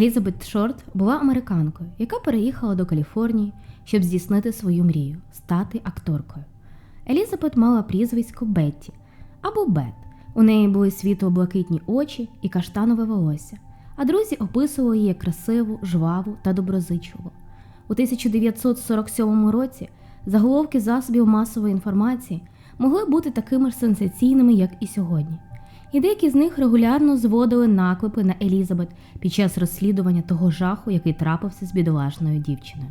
Елізабет Шорт була американкою, яка переїхала до Каліфорнії, щоб здійснити свою мрію стати акторкою. Елізабет мала прізвисько Бетті або Бет. У неї були світло-блакитні очі і каштанове волосся, а друзі описували її красиву, жваву та доброзичливу. У 1947 році заголовки засобів масової інформації могли бути такими ж сенсаційними, як і сьогодні. І деякі з них регулярно зводили наклепи на Елізабет під час розслідування того жаху, який трапився з бідолашною дівчиною.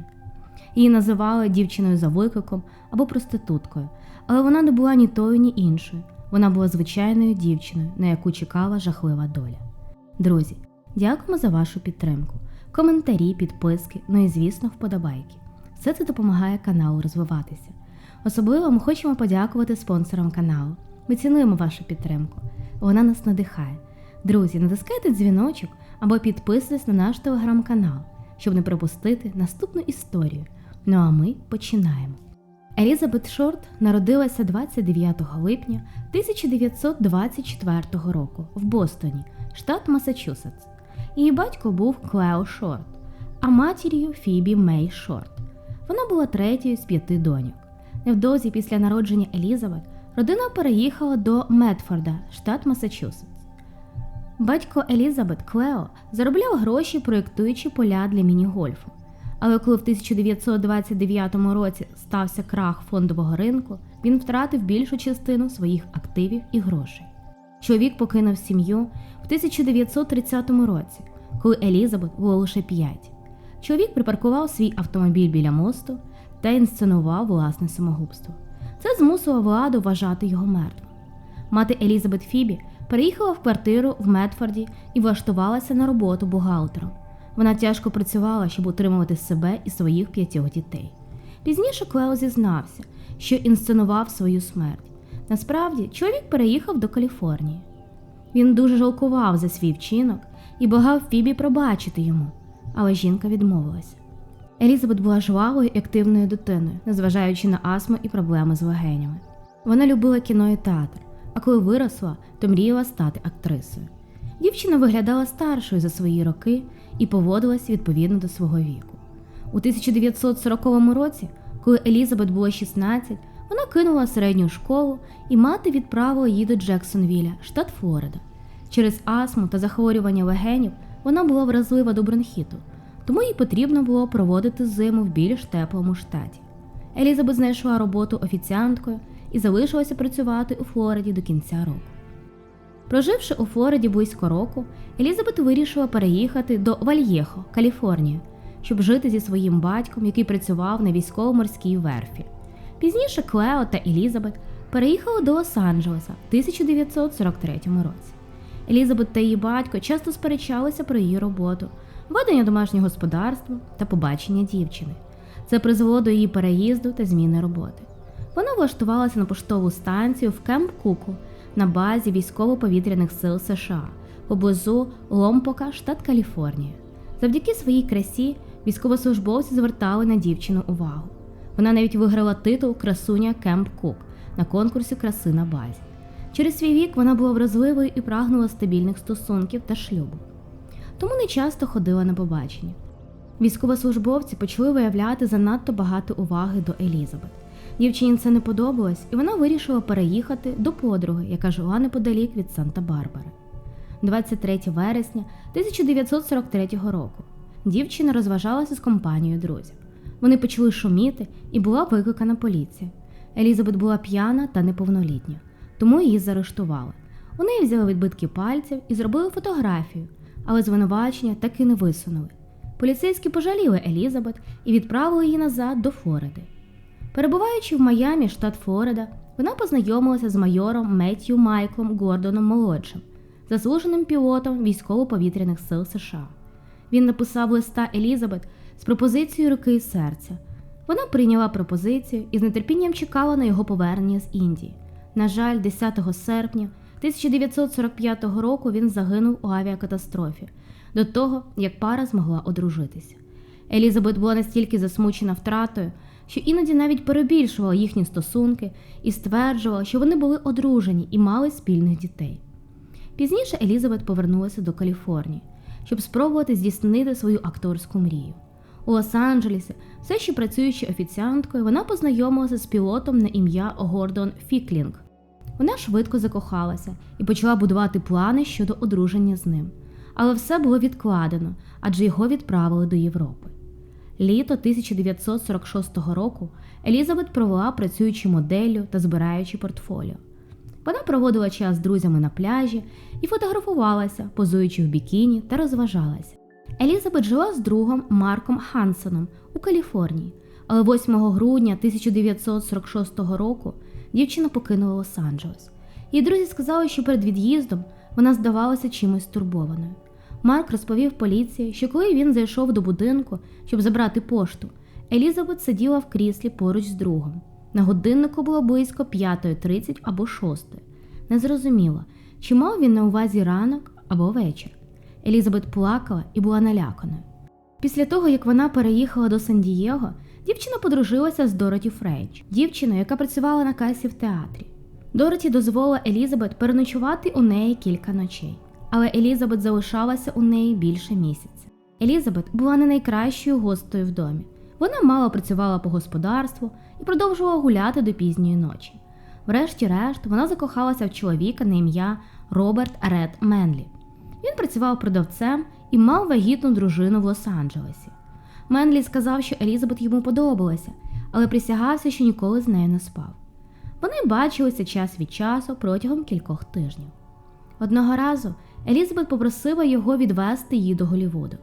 Її називали дівчиною за викликом або проституткою, але вона не була ні тою, ні іншою. Вона була звичайною дівчиною, на яку чекала жахлива доля. Друзі, дякуємо за вашу підтримку, коментарі, підписки, ну і звісно, вподобайки. Все це допомагає каналу розвиватися. Особливо ми хочемо подякувати спонсорам каналу. Ми цінуємо вашу підтримку. Вона нас надихає. Друзі, натискайте дзвіночок або підписуйтесь на наш телеграм-канал, щоб не пропустити наступну історію. Ну а ми починаємо. Елізабет Шорт народилася 29 липня 1924 року в Бостоні, штат Масачусетс. Її батько був Клео Шорт, а матір'ю Фібі Мей Шорт. Вона була третьою з п'яти доньок. Невдовзі після народження Елізабет родина переїхала до Медфорда, штат Масачусетс. Батько Елізабет Клео заробляв гроші, проєктуючи поля для міні-гольфу. Але коли в 1929 році стався крах фондового ринку, він втратив більшу частину своїх активів і грошей. Чоловік покинув сім'ю в 1930 році, коли Елізабет було лише 5. Чоловік припаркував свій автомобіль біля мосту та інсценував власне самогубство. Це змусило владу вважати його мертвим. Мати Елізабет Фібі переїхала в квартиру в Медфорді і влаштувалася на роботу бухгалтером. Вона тяжко працювала, щоб утримувати себе і своїх п'ятьох дітей. Пізніше Клео зізнався, що інсценував свою смерть. Насправді, чоловік переїхав до Каліфорнії. Він дуже жалкував за свій вчинок і благав Фібі пробачити йому, але жінка відмовилася. Елізабет була жвавою і активною дитиною, незважаючи на астму і проблеми з легенями. Вона любила кіно і театр, а коли виросла, то мріяла стати актрисою. Дівчина виглядала старшою за свої роки і поводилась відповідно до свого віку. У 1940 році, коли Елізабет було 16, вона кинула середню школу і мати відправила її до Джексонвіля, штат Флорида. Через астму та захворювання легенів вона була вразлива до бронхіту, тому їй потрібно було проводити зиму в більш теплому штаті. Елізабет знайшла роботу офіціанткою і залишилася працювати у Флориді до кінця року. Проживши у Флориді близько року, Елізабет вирішила переїхати до Вальєхо, Каліфорнія, щоб жити зі своїм батьком, який працював на військово-морській верфі. Пізніше Клео та Елізабет переїхали до Лос-Анджелеса в 1943 році. Елізабет та її батько часто сперечалися про її роботу, ведення домашнього господарства та побачення дівчини. Це призвело до її переїзду та зміни роботи. Вона влаштувалася на поштову станцію в Кемп Куку на базі військово-повітряних сил США поблизу Ломпока, штат Каліфорнія. Завдяки своїй красі військовослужбовці звертали на дівчину увагу. Вона навіть виграла титул Красуня Кемп Кук на конкурсі краси на базі. Через свій вік вона була вразливою і прагнула стабільних стосунків та шлюбу. Тому не часто ходила на побачення. Військовослужбовці почали виявляти занадто багато уваги до Елізабет. Дівчині це не подобалось, і вона вирішила переїхати до подруги, яка жила неподалік від Санта-Барбари. 23 вересня 1943 року дівчина розважалася з компанією друзів. Вони почали шуміти і була викликана поліція. Елізабет була п'яна та неповнолітня, тому її заарештували. У неї взяли відбитки пальців і зробили фотографію, але звинувачення так і не висунули. Поліцейські пожаліли Елізабет і відправили її назад до Флориди. Перебуваючи в Майамі, штат Флорида, вона познайомилася з майором Меттью Майклом Гордоном молодшим, заслуженим пілотом військово-повітряних сил США. Він написав листа Елізабет з пропозицією руки і серця. Вона прийняла пропозицію і з нетерпінням чекала на його повернення з Індії. На жаль, 10 серпня 1945 року він загинув у авіакатастрофі до того, як пара змогла одружитися. Елізабет була настільки засмучена втратою, що іноді навіть перебільшувала їхні стосунки і стверджувала, що вони були одружені і мали спільних дітей. Пізніше Елізабет повернулася до Каліфорнії, щоб спробувати здійснити свою акторську мрію. У Лос-Анджелесі, все ще працюючи офіціанткою, вона познайомилася з пілотом на ім'я Гордон Фіклінг. Вона швидко закохалася і почала будувати плани щодо одруження з ним. Але все було відкладено, адже його відправили до Європи. Літо 1946 року Елізабет провела працюючи моделлю та збираючи портфоліо. Вона проводила час з друзями на пляжі і фотографувалася, позуючи в бікіні та розважалася. Елізабет жила з другом Марком Хансеном у Каліфорнії, але 8 грудня 1946 року дівчина покинула Лос-Анджелес. Її друзі сказали, що перед від'їздом вона здавалася чимось стурбованою. Марк розповів поліції, що коли він зайшов до будинку, щоб забрати пошту, Елізабет сиділа в кріслі поруч з другом. На годиннику було близько 5.30 або 6. Незрозуміло, чи мав він на увазі ранок або вечір. Елізабет плакала і була наляканою. Після того, як вона переїхала до Сан-Дієго, дівчина подружилася з Дороті Френч, дівчиною, яка працювала на касі в театрі. Дороті дозволила Елізабет переночувати у неї кілька ночей, але Елізабет залишалася у неї більше місяця. Елізабет була не найкращою гостею в домі. Вона мало працювала по господарству і продовжувала гуляти до пізньої ночі. Врешті-решт, вона закохалася в чоловіка на ім'я Роберт Ред Менлі. Він працював продавцем і мав вагітну дружину в Лос-Анджелесі. Менлі сказав, що Елізабет йому подобалася, але присягався, що ніколи з нею не спав. Вони бачилися час від часу протягом кількох тижнів. Одного разу Елізабет попросила його відвести її до Голлівуду.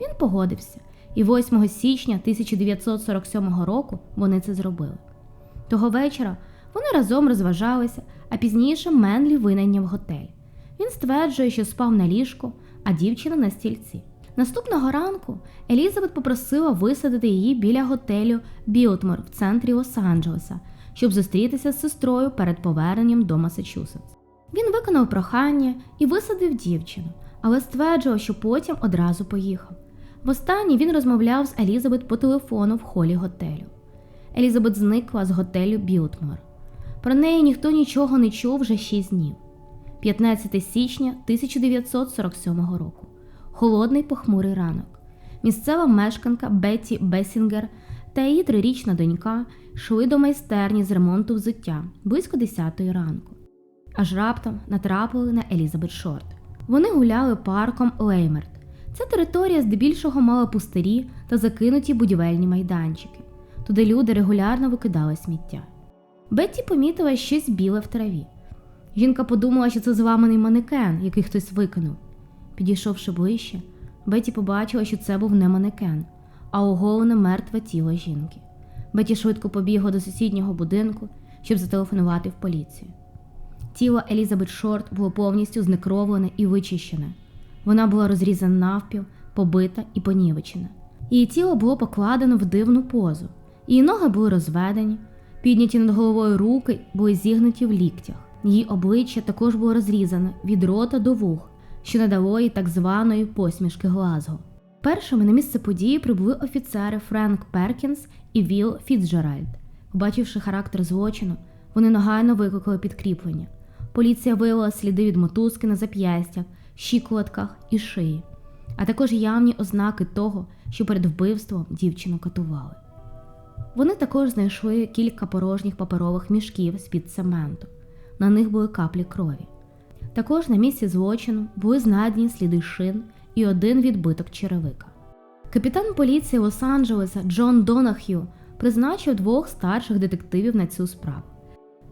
Він погодився, і 8 січня 1947 року вони це зробили. Того вечора вони разом розважалися, а пізніше Менлі винайняв готель. Він стверджує, що спав на ліжку, а дівчина на стільці. Наступного ранку Елізабет попросила висадити її біля готелю Білтмор в центрі Лос-Анджелеса, щоб зустрітися з сестрою перед поверненням до Масачусетс. Він виконав прохання і висадив дівчину, але стверджував, що потім одразу поїхав. Востаннє він розмовляв з Елізабет по телефону в холі готелю. Елізабет зникла з готелю Білтмор. Про неї ніхто нічого не чув вже 6 днів. 15 січня 1947 року. Холодний похмурий ранок. Місцева мешканка Бетті Бесінгер та її трирічна донька йшли до майстерні з ремонту взуття близько 10 ранку. Аж раптом натрапили на Елізабет Шорт. Вони гуляли парком Леймерт. Ця територія здебільшого мала пустирі та закинуті будівельні майданчики. Туди люди регулярно викидали сміття. Бетті помітила щось біле в траві. Жінка подумала, що це зламаний манекен, який хтось викинув. Підійшовши ближче, Беті побачила, що це був не манекен, а оголене мертве тіло жінки. Беті швидко побігла до сусіднього будинку, щоб зателефонувати в поліцію. Тіло Елізабет Шорт було повністю знекровлене і вичищене. Вона була розрізана навпіл, побита і понівечена. Її тіло було покладено в дивну позу, її ноги були розведені, підняті над головою руки були зігнуті в ліктях. Її обличчя також було розрізане від рота до вух, що надало їй так званої посмішки Глазго. Першими на місце події прибули офіцери Френк Перкінс і Віл Фіцджеральд. Побачивши характер злочину, вони негайно викликали підкріплення. Поліція виявила сліди від мотузки на зап'ястях, щиколотках і шиї, а також явні ознаки того, що перед вбивством дівчину катували. Вони також знайшли кілька порожніх паперових мішків з-під цементу. На них були каплі крові. Також на місці злочину були знайдені сліди шин і один відбиток черевика. Капітан поліції Лос-Анджелеса Джон Донах'ю призначив двох старших детективів на цю справу: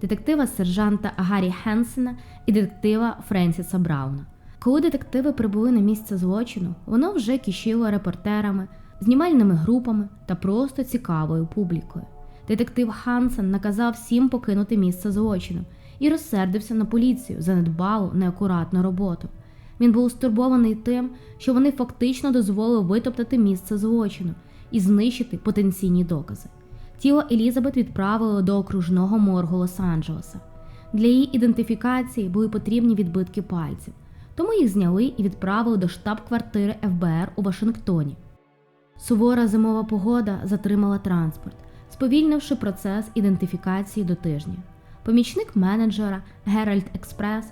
детектива сержанта Гаррі Хенсена і детектива Френсіса Брауна. Коли детективи прибули на місце злочину, воно вже кишіло репортерами, знімальними групами та просто цікавою публікою. Детектив Хансен наказав всім покинути місце злочину і розсердився на поліцію за недбалу, неакуратну роботу. Він був стурбований тим, що вони фактично дозволили витоптати місце злочину і знищити потенційні докази. Тіло Елізабет відправили до окружного моргу Лос-Анджелеса. Для її ідентифікації були потрібні відбитки пальців, тому їх зняли і відправили до штаб-квартири ФБР у Вашингтоні. Сувора зимова погода затримала транспорт, сповільнивши процес ідентифікації до тижня. Помічник менеджера Геральт Експрес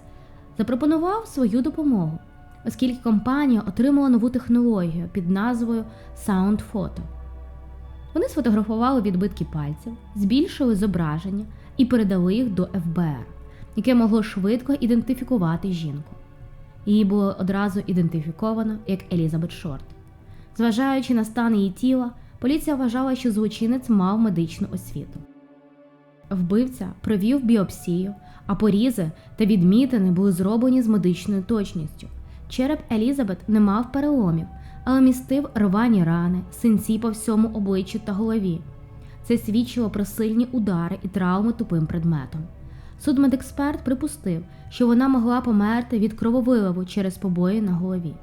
запропонував свою допомогу. оскільки компанія отримала нову технологію під назвою Sound Photo. Вони сфотографували відбитки пальців, збільшили зображення і передали їх до ФБР, яке могло швидко ідентифікувати жінку. Її було одразу ідентифіковано як Елізабет Шорт. Зважаючи на стан її тіла, поліція вважала, що злочинець мав медичну освіту. Вбивця провів біопсію, а порізи та відмітини були зроблені з медичною точністю. Череп Елізабет не мав переломів, але містив рвані рани, синці по всьому обличчю та голові. Це свідчило про сильні удари і травми тупим предметом. Судмедексперт припустив, що вона могла померти від крововиливу через побої на голові.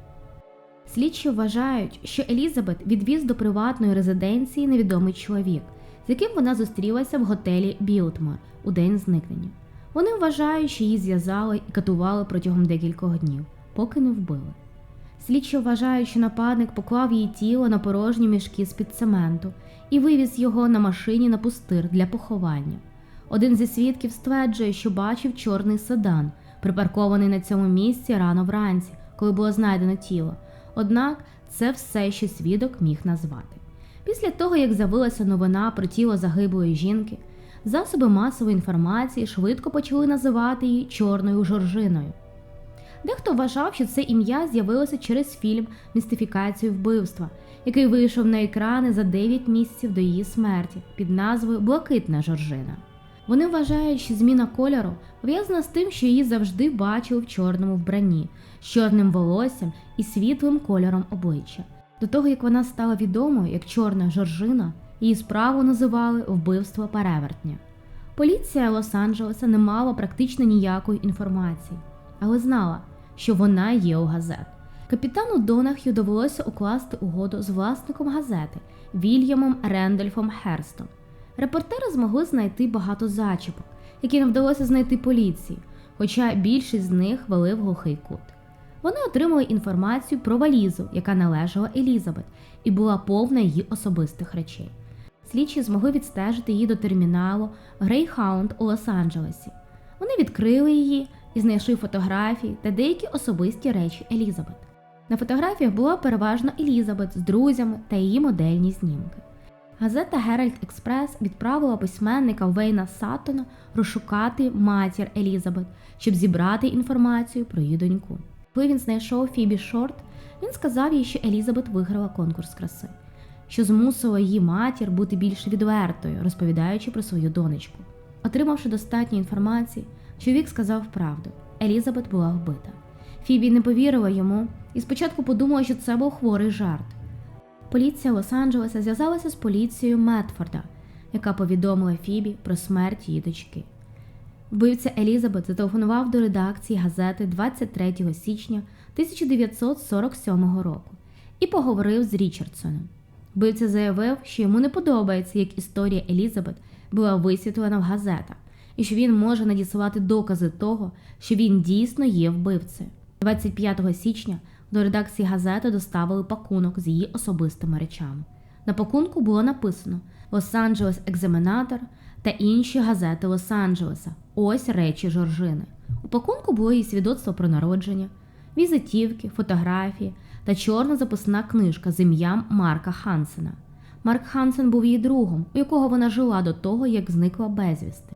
Слідчі вважають, що Елізабет відвіз до приватної резиденції невідомий чоловік, з яким вона зустрілася в готелі Білтмор у день зникнення. Вони вважають, що її зв'язали і катували протягом декількох днів, поки не вбили. Слідчі вважають, що нападник поклав її тіло на порожні мішки з-під цементу і вивіз його на машині на пустир для поховання. Один зі свідків стверджує, що бачив чорний седан, припаркований на цьому місці рано вранці, коли було знайдено тіло. Однак це все, що свідок міг назвати. Після того, як з'явилася новина про тіло загиблої жінки, засоби масової інформації швидко почали називати її чорною жоржиною. Дехто вважав, що це ім'я з'явилося через фільм Містифікацію вбивства, який вийшов на екрани за 9 місяців до її смерті під назвою Блакитна Жоржина. Вони вважають, що зміна кольору пов'язана з тим, що її завжди бачили в чорному вбранні, з чорним волоссям і світлим кольором обличчя. До того як вона стала відомою як Чорна Жоржина, її справу називали вбивство перевертня. Поліція Лос-Анджелеса не мала практично ніякої інформації, але знала, що вона є у газет. Капітану Донах'ю довелося укласти угоду з власником газети Вільямом Рендольфом Херстом. Репортери змогли знайти багато зачіпок, які не вдалося знайти поліції, хоча більшість з них вели в глухий кут. Вони отримали інформацію про валізу, яка належала Елізабет, і була повна її особистих речей. Слідчі змогли відстежити її до терміналу Greyhound у Лос-Анджелесі. Вони відкрили її і знайшли фотографії та деякі особисті речі Елізабет. На фотографіях була переважно Елізабет з друзями та її модельні знімки. Газета Геральт Експрес відправила письменника Вейна Саттона розшукати матір Елізабет, щоб зібрати інформацію про її доньку. Коли він знайшов Фібі Шорт, він сказав їй, що Елізабет виграла конкурс краси, що змусило її матір бути більш відвертою, розповідаючи про свою донечку. Отримавши достатньо інформації, чоловік сказав правду: Елізабет була вбита. Фібі не повірила йому і спочатку подумала, що це був хворий жарт. Поліція Лос-Анджелеса зв'язалася з поліцією Метфорда, яка повідомила Фібі про смерть її дочки. Вбивця Елізабет зателефонував до редакції газети 23 січня 1947 року і поговорив з Річардсоном. Вбивця заявив, що йому не подобається, як історія Елізабет була висвітлена в газетах, і що він може надіслати докази того, що він дійсно є вбивцею. 25 січня до редакції газети доставили пакунок з її особистими речами. На пакунку було написано Лос-Анджелес Екзаменатор та інші газети Лос-Анджелеса. Ось речі Жоржини. У пакунку було її свідоцтво про народження, візитівки, фотографії та чорна записна книжка з ім'ям Марка Хансена. Марк Хансен був її другом, у якого вона жила до того, як зникла безвісти.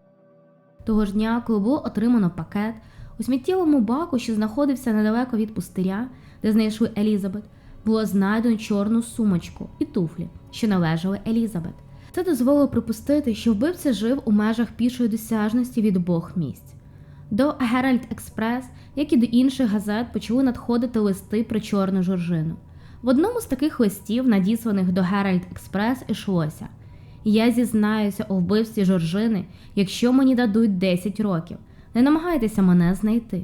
Того ж дня, коли було отримано пакет, у сміттєвому баку, що знаходився недалеко від пустиря, де знайшли Елізабет, було знайдено чорну сумочку і туфлі, що належали Елізабет. Це дозволило припустити, що вбивця жив у межах пішої досяжності від обох місць. До Геральт Експрес, як і до інших газет, почали надходити листи про чорну жоржину. В одному з таких листів, надісланих до Геральт Експрес, йшлося Я зізнаюся у вбивстві Жоржини, якщо мені дадуть 10 років. Не намагайтеся мене знайти.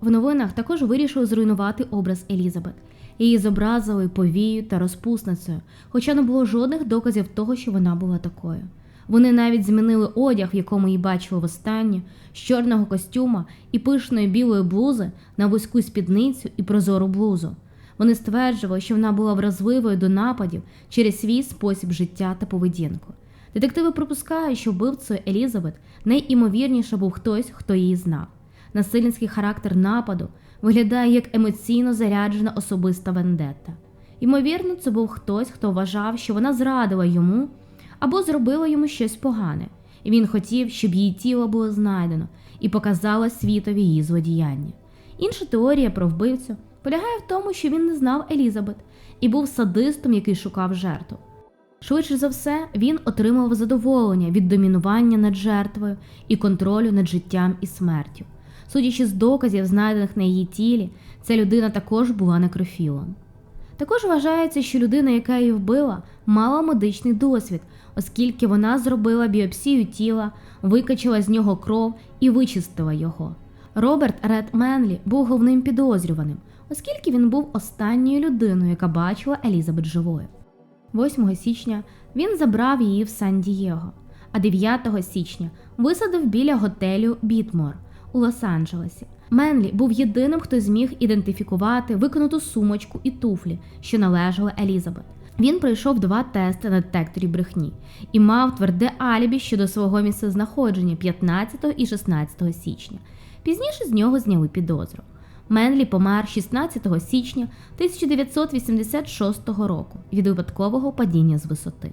В новинах також вирішили зруйнувати образ Елізабет. Її зобразили повією та розпусницею, хоча не було жодних доказів того, що вона була такою. Вони навіть змінили одяг, в якому її бачили востаннє, з чорного костюма і пишної білої блузи на вузьку спідницю і прозору блузу. Вони стверджували, що вона була вразливою до нападів через свій спосіб життя та поведінку. Детективи припускають, що вбивцею Елізабет найімовірніше був хтось, хто її знав. Насильницький характер нападу виглядає як емоційно заряджена особиста вендетта. Ймовірно, це був хтось, хто вважав, що вона зрадила йому або зробила йому щось погане, і він хотів, щоб її тіло було знайдено і показало світові її злодіяння. Інша теорія про вбивцю полягає в тому, що він не знав Елізабет і був садистом, який шукав жертву. Швидше за все, він отримав задоволення від домінування над жертвою і контролю над життям і смертю. Судячи з доказів, знайдених на її тілі, ця людина також була некрофілом. Також вважається, що людина, яка її вбила, мала медичний досвід, оскільки вона зробила біопсію тіла, викачала з нього кров і вичистила його. Роберт Ред Менлі був головним підозрюваним, оскільки він був останньою людиною, яка бачила Елізабет живою. 8 січня він забрав її в Сан-Дієго, а 9 січня висадив біля готелю Бітмор у Лос-Анджелесі. Менлі був єдиним, хто зміг ідентифікувати виконуту сумочку і туфлі, що належали Елізабет. Він пройшов два тести на детекторі брехні і мав тверде алібі щодо свого місцезнаходження 15 і 16 січня. Пізніше з нього зняли підозру. Менлі помер 16 січня 1986 року від випадкового падіння з висоти.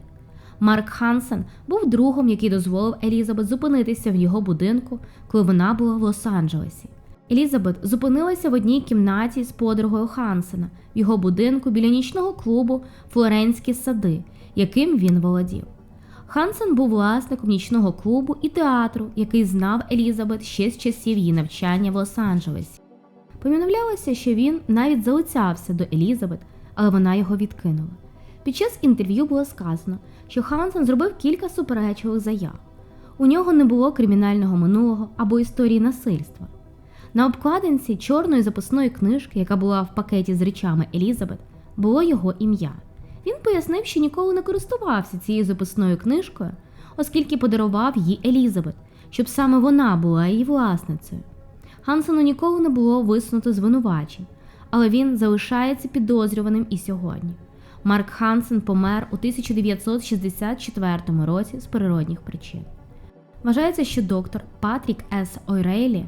Марк Хансен був другом, який дозволив Елізабет зупинитися в його будинку, коли вона була в Лос-Анджелесі. Елізабет зупинилася в одній кімнаті з подругою Хансена в його будинку біля нічного клубу Флоренські сади, яким він володів. Хансен був власником нічного клубу і театру, який знав Елізабет ще з часів її навчання в Лос-Анджелесі. Повідомлялося, що він навіть залицявся до Елізабет, але вона його відкинула. Під час інтерв'ю було сказано, що Хансен зробив кілька суперечливих заяв. У нього не було кримінального минулого або історії насильства. На обкладинці чорної записної книжки, яка була в пакеті з речами Елізабет, було його ім'я. Він пояснив, що ніколи не користувався цією записною книжкою, оскільки подарував їй Елізабет, щоб саме вона була її власницею. Хансену ніколи не було висунуто звинувачень, але він залишається підозрюваним і сьогодні. Марк Хансен помер у 1964 році з природних причин. Вважається, що доктор Патрік С. Ойрейлі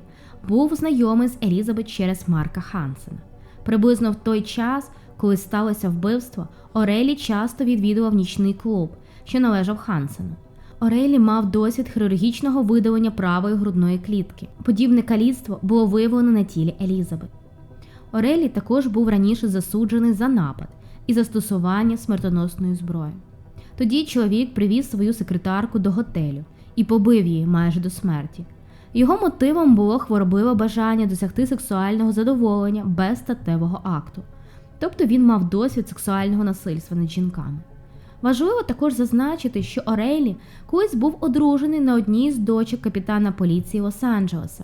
був знайомий з Елізабет через Марка Хансена. Приблизно в той час, коли сталося вбивство, Орелі часто відвідував нічний клуб, що належав Хансену. Орелі мав досвід хірургічного видалення правої грудної клітки. Подібне каліцтво було виявлено на тілі Елізабет. Орелі також був раніше засуджений за напад і застосування смертоносної зброї. Тоді чоловік привіз свою секретарку до готелю і побив її майже до смерті. Його мотивом було хворобливе бажання досягти сексуального задоволення без статевого акту, тобто він мав досвід сексуального насильства над жінками. Важливо також зазначити, щоОрейлі колись був одружений на одній з дочок капітана поліції Лос-Анджелеса.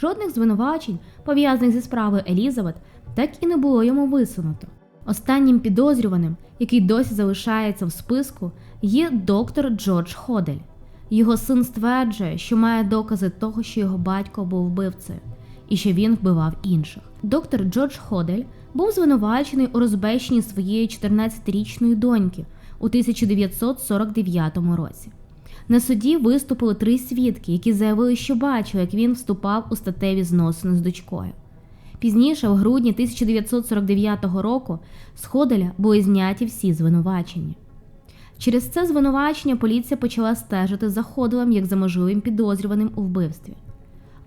Жодних звинувачень, пов'язаних зі справою Елізабет, так і не було йому висунуто. Останнім підозрюваним, який досі залишається в списку, є доктор Джордж Ходель. Його син стверджує, що має докази того, що його батько був вбивцею і що він вбивав інших. Доктор Джордж Ходель був звинувачений у розбещенні своєї 14-річної доньки у 1949 році. На суді виступили три свідки, які заявили, що бачили, як він вступав у статеві зносини з дочкою. Пізніше, в грудні 1949 року, з Ходеля були зняті всі звинувачення. Через це звинувачення поліція почала стежити за Ходелем як за можливим підозрюваним у вбивстві.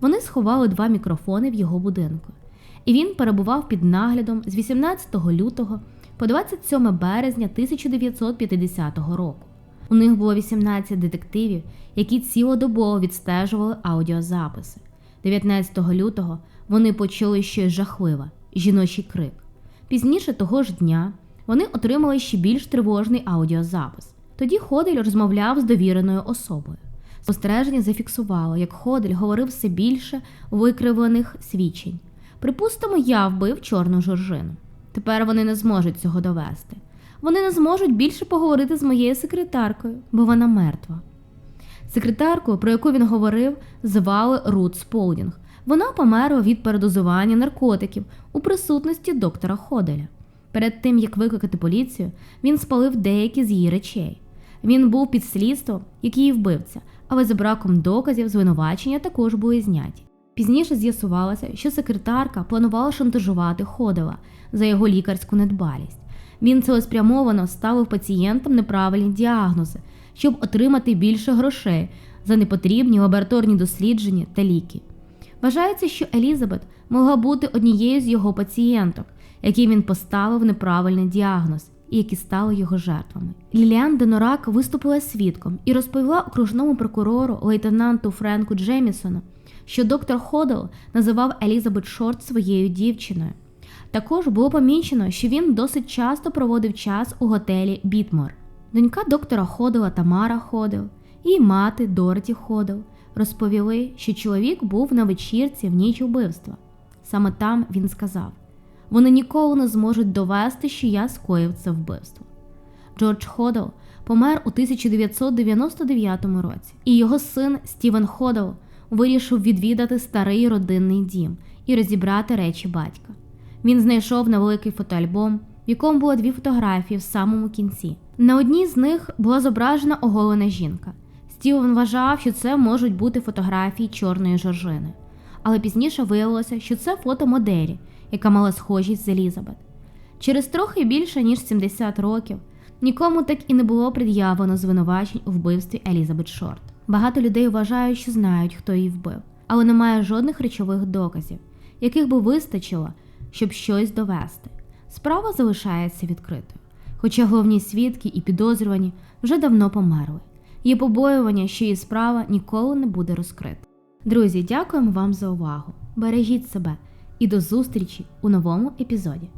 Вони сховали два мікрофони в його будинку, і він перебував під наглядом з 18 лютого по 27 березня 1950 року. У них було 18 детективів, які цілодобово відстежували аудіозаписи. 19 лютого вони почули щось жахливе жіночий крик. Пізніше того ж дня вони отримали ще більш тривожний аудіозапис. Тоді Ходель розмовляв з довіреною особою. Спостереження зафіксувало, як Ходель говорив все більше викривлених свідчень. Припустимо, я вбив чорну жоржину. Тепер вони не зможуть цього довести. Вони не зможуть більше поговорити з моєю секретаркою, бо вона мертва. Секретарку, про яку він говорив, звали Рут Сполдінг. Вона померла від передозування наркотиків у присутності доктора Ходеля. Перед тим як викликати поліцію, він спалив деякі з її речей. Він був під слідством, як її вбивця, але за браком доказів звинувачення також були зняті. Пізніше з'ясувалося, що секретарка планувала шантажувати Ходела за його лікарську недбалість. Він цілеспрямовано ставив пацієнтам неправильні діагнози, щоб отримати більше грошей за непотрібні лабораторні дослідження та ліки. Вважається, що Елізабет могла бути однією з його пацієнток, яким він поставив неправильний діагноз і які стали його жертвами. Ліліан Денорак виступила свідком і розповіла окружному прокурору лейтенанту Френку Джемісону, що доктор Ходел називав Елізабет Шорт своєю дівчиною. Також було помічено, що він досить часто проводив час у готелі Бітмор. Донька доктора Ходела Тамара Ходел і мати Дороті Ходел розповіли, що чоловік був на вечірці в ніч убивства. Саме там він сказав: вони ніколи не зможуть довести, що я скоїв це вбивство. Джордж Ходел помер у 1999 році, і його син Стівен Ходел вирішив відвідати старий родинний дім і розібрати речі батька. Він знайшов невеликий фотоальбом, в якому було дві фотографії в самому кінці. На одній з них була зображена оголена жінка. Стівен вважав, що це можуть бути фотографії чорної жоржини, але пізніше виявилося, що це фото моделі, яка мала схожість з Елізабет. Через трохи більше ніж 70 років нікому так і не було пред'явлено звинувачень у вбивстві Елізабет Шорт. Багато людей вважають, що знають, хто її вбив, але немає жодних речових доказів, яких би вистачило, щоб щось довести. Справа залишається відкритою, хоча головні свідки і підозрювані вже давно померли. Є побоювання, що її справа ніколи не буде розкрита. Друзі, дякуємо вам за увагу. Бережіть себе і до зустрічі у новому епізоді.